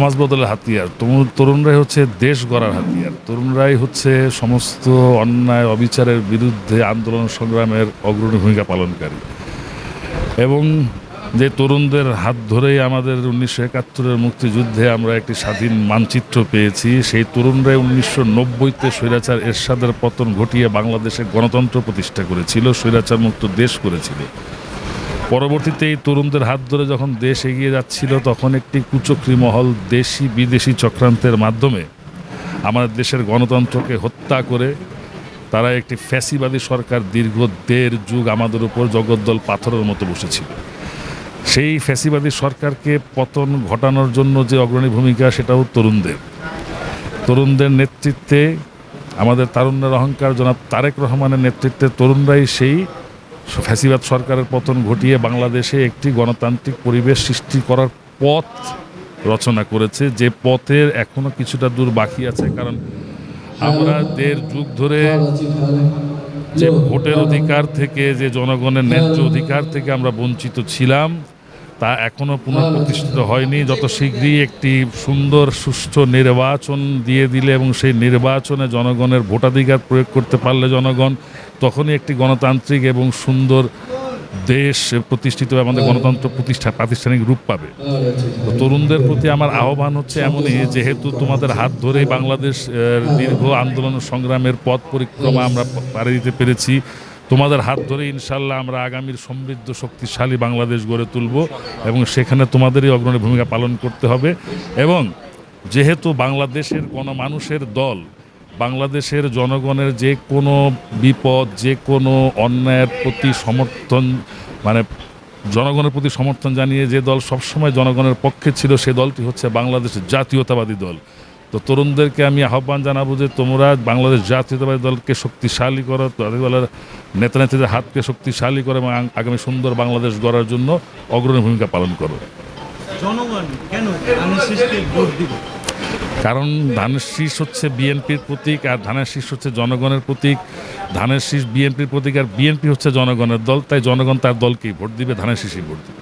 সমাজ বদলের হাতিয়ার। তরুণ- তরুণরাই হচ্ছে দেশ গড়ার হাতিয়ার। তরুণরাই হচ্ছে সমস্ত অন্যায়, অবিচারের বিরুদ্ধে আন্দোলন সংগ্রামের অগ্রণী ভূমিকা পালনকারী। এবং যে তরুণদের হাত ধরেই আমাদের উনিশশো একাত্তরের মুক্তিযুদ্ধে আমরা একটি স্বাধীন মানচিত্র পেয়েছি, সেই তরুণরাই উনিশশো নব্বইতে স্বৈরাচার এরশাদের পতন ঘটিয়ে বাংলাদেশে গণতন্ত্র প্রতিষ্ঠা করেছিল, স্বৈরাচার মুক্ত দেশ করেছিল। পরবর্তীতে এই তরুণদের হাত ধরে যখন দেশ এগিয়ে যাচ্ছিল, তখন একটি কুচক্রি মহল দেশি বিদেশি চক্রান্তের মাধ্যমে আমাদের দেশের গণতন্ত্রকে হত্যা করে তারা একটি ফ্যাসিবাদী সরকার দীর্ঘ দেড় যুগ আমাদের উপর জগদ্দল পাথরের মতো বসেছিল। সেই ফ্যাসিবাদী সরকারকে পতন ঘটানোর জন্য যে অগ্রণী ভূমিকা, সেটাও তরুণদের। তরুণদের নেতৃত্বে আমাদের তারুণ্যের অহংকার জনাব তারেক রহমানের নেতৃত্বে তরুণরাই সেই ফ্যাসিবাদ সরকারের পতন ঘটিয়ে বাংলাদেশে একটি গণতান্ত্রিক পরিবেশ সৃষ্টি করার পথ রচনা করেছে। যে পথের এখনও কিছুটা দূর বাকি আছে, কারণ আমরা দেড় যুগ ধরে যে ভোটের অধিকার থেকে, যে জনগণের ন্যায্য অধিকার থেকে আমরা বঞ্চিত ছিলাম তা এখনও পুনঃপ্রতিষ্ঠিত হয়নি। যত শীঘ্রই একটি সুন্দর, সুষ্ঠু নির্বাচন দিয়ে দিলে এবং সেই নির্বাচনে জনগণের ভোটাধিকার প্রয়োগ করতে পারলে জনগণ, তখনই একটি গণতান্ত্রিক এবং সুন্দর দেশ প্রতিষ্ঠিত আমাদের গণতন্ত্র প্রতিষ্ঠা, প্রাতিষ্ঠানিক রূপ পাবে। তো তরুণদের প্রতি আমার আহ্বান হচ্ছে এমনই, যেহেতু তোমাদের হাত ধরেই বাংলাদেশ দীর্ঘ আন্দোলন সংগ্রামের পথ পরিক্রমা আমরা পাড়ি দিতে পেরেছি তোমাদের হাত ধরে ইনশাল্লাহ আমরা আগামীর সমৃদ্ধ, শক্তিশালী বাংলাদেশ গড়ে তুলব এবং সেখানে তোমাদেরই অগ্রণী ভূমিকা পালন করতে হবে এবং যেহেতু বাংলাদেশের গণমানুষের দল, বাংলাদেশের জনগণের যে কোনো বিপদ, যে কোনো অন্যায়ের প্রতি সমর্থন মানে জনগণের প্রতি সমর্থন জানিয়ে যে দল সবসময় জনগণের পক্ষে ছিল, সে দলটি হচ্ছে বাংলাদেশের জাতীয়তাবাদী দল। তো তরুণদেরকে আমি আহ্বান জানাব যে তোমরা বাংলাদেশ জাতীয়তাবাদী দলকে শক্তিশালী করো তাদের দলের নেতা নেত্রীদের হাতকে শক্তিশালী করো এবং আগামী সুন্দর বাংলাদেশ গড়ার জন্য অগ্রণী ভূমিকা পালন করো। জনগণ কেন ভোট দিবে? কারণ ধানের শীষ হচ্ছে বিএনপির প্রতীক আর ধানের শীষ হচ্ছে জনগণের প্রতীক। ধানের শীষ বিএনপির প্রতীক আর বিএনপি হচ্ছে জনগণের দল তাই জনগণ তার দলকেই ভোট দিবে ধানের শীষই ভোট দিবে।